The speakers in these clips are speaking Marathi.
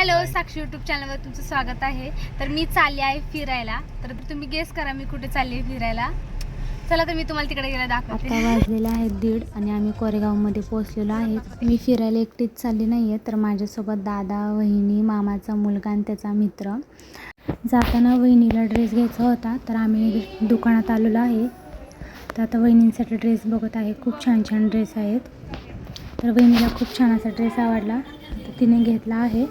हॅलो साक्षी यूट्यूब चॅनलवर तुमचं स्वागत आहे. तर मी चालली आहे फिरायला. तर तुम्ही गेस करा मी कुठे चालली आहे फिरायला. चला तर मी तुम्हाला तिकडे गेला आता दाखवते वाजलेले आहेत दीड आणि आम्ही कोरेगावमध्ये पोहोचलेलो आहे. मी फिरायला एकटीच चालली नाही आहे तर माझ्यासोबत दादा वहिनी मामाचा मुलगा आणि त्याचा मित्र. जाताना वहिनीला ड्रेस घ्यायचा होता तर आम्ही दुकानात आलेलो आहे. तर आता वहिनींसाठी ड्रेस बघत आहे. खूप छान छान ड्रेस आहेत. तर वहिनीला खूप छान असा ड्रेस आवडला. तर तिने घेतला आहे.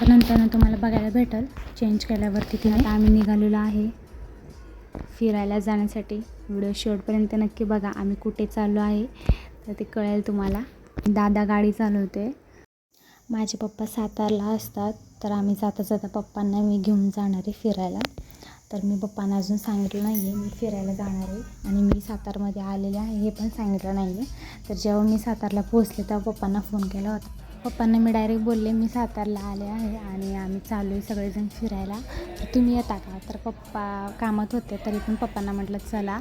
तर नंतर तुम्हाला बघायला भेटेल. चेंज केल्यावरती तिने आता आम्ही निघालेलो आहे. फिरायला जाण्यासाठी. व्हिडिओ शेवटपर्यंत नक्की बघा आम्ही कुठे चाललो आहे. तर ते कळेल तुम्हाला. दादा गाडी चालवते. माझे पप्पा सातारला असतात. तर आम्ही जाता जाता पप्पांना मी घेऊन जाणार आहे फिरायला. तर मी पप्पांना अजून सांगितलं नाही आहे मी फिरायला जाणार आहे. आणि मी सातारमध्ये आलेले आहे. हे पण सांगितलं नाही आहे तर जेव्हा मी सातारला पोहोचले तेव्हा पप्पांना फोन केला होता. पप्पांना मी डायरेक्ट बोलले मी सातारला आले आहे आणि आम्ही चालू आहे सगळेजण फिरायला. तर तुम्ही येता का? तर पप्पा कामात होते तरी पण पप्पांना म्हटलं चला.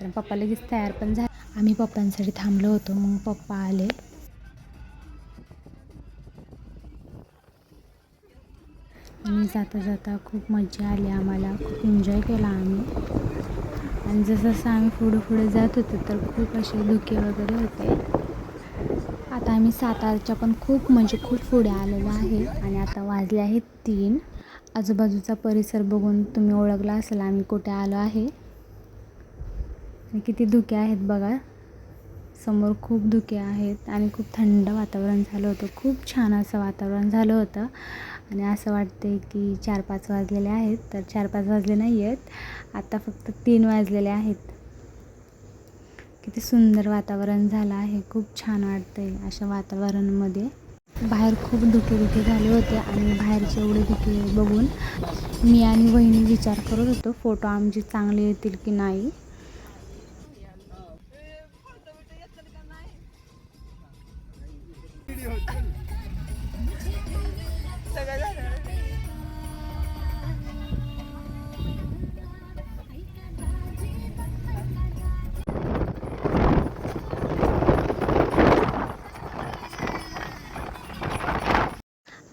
तर पप्पा लगेच तयार पण झाले. आम्ही पप्पांसाठी थांबलो होतो मग पप्पा आले. आणि जाता जाता खूप मजा आली आम्हाला खूप एन्जॉय केला आम्ही. आणि जसं जसं आम्ही पुढे पुढे जात होतो तर खूप असे धुके वगैरे होते. आता आम्ही सातारच्या पण खूप म्हणजे खूप पुढे आलेलो आहे. आणि आता वाजले आहेत तीन. आजूबाजूचा परिसर बघून तुम्ही ओळखला असेल आम्ही कुठे आलो आहे. आणि किती धुके आहेत बघा. समोर खूप धुके आहेत आणि खूप थंड वातावरण झालं होतं. खूप छान असं वातावरण झालं होतं. आणि असं वाटते की चार पाच वाजलेले आहेत. तर चार पाच वाजले नाही आहेत आता फक्त तीन वाजलेले आहेत. किती सुंदर वातावरण झालं आहे. खूप छान वाटतंय अशा वातावरणामध्ये. बाहेर खूप धुके धुके झाले होते आणि बाहेरचे एवढे धुके बघून मी आणि वहिनी विचार करत होतो फोटो आमचे चांगले येतील की नाही?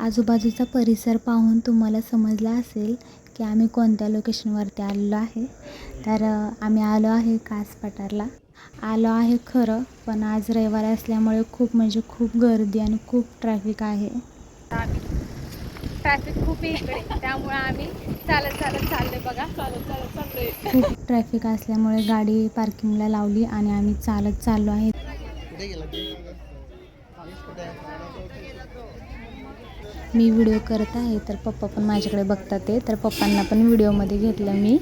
आजूबाजूचा परिसर पाहून तुम्हाला समजलं असेल की आम्ही कोणत्या लोकेशनवरती आलेलो आहे. तर आम्ही आलो आहे कास पठारला आलो आहे खरं पण आज रविवार असल्यामुळे खूप म्हणजे खूप गर्दी आणि खूप ट्रॅफिक आहे. ट्रॅफिक खूप इकडे. त्यामुळे आम्ही चालत चालत चाललोय बघा. चालत चालत चाललोय. खूप ट्रॅफिक असल्यामुळे गाडी पार्किंगला लावली आणि आम्ही चालत चाललो आहे. मी व्हिडिओ करत आहे तर पप्पा पण माझ्याकडे बघतात ते. तर पप्पांना पण व्हिडिओमध्ये घेतलं मी.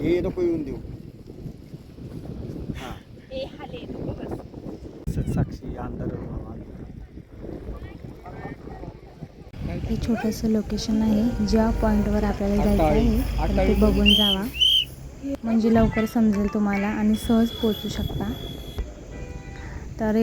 हे नको येऊन देऊ. ए हाले नको बस. साक्षी अंधार हे छोटंसं लोकेशन आहे. ज्या पॉईंटवर आपल्याला जायचं आहे ते बघून जावा. म्हणजे लवकर समजेल तुम्हाला आणि सहज पोचू शकता. तर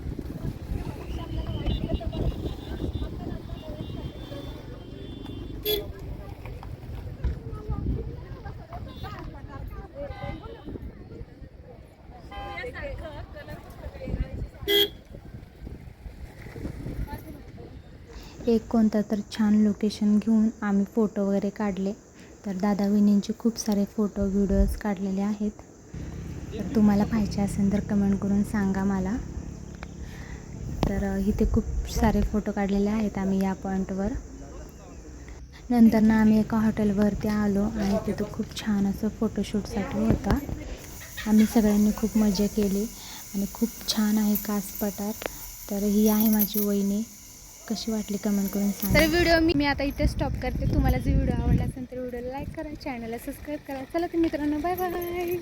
एक कोणतं तर छान लोकेशन घेऊन आम्ही फोटो वगैरे काढले. तर दादा वहिनींचे खूप सारे फोटो व्हिडिओज काढलेले आहेत. तर तुम्हाला पाहिजे असेल तर कमेंट करून सांगा मला. तर इथे खूप सारे फोटो काढलेले आहेत आम्ही या पॉईंटवर नंतर ना आम्ही एका हॉटेलवरती आलो आणि तिथं खूप छान असं फोटोशूटसाठी होता. आम्ही सगळ्यांनी खूप मजा केली आणि खूप छान आहे कास पठार तर ही आहे माझी वहिनी. कशी वाटली कमेंट करून सांगा. तर व्हिडिओ मी मी आता इथे स्टॉप करते. तुम्हाला जर व्हिडिओ आवडला असेल तर व्हिडिओला लाईक करा चॅनलला सबस्क्राईब करा. चला तर मित्रांनो बाय बाय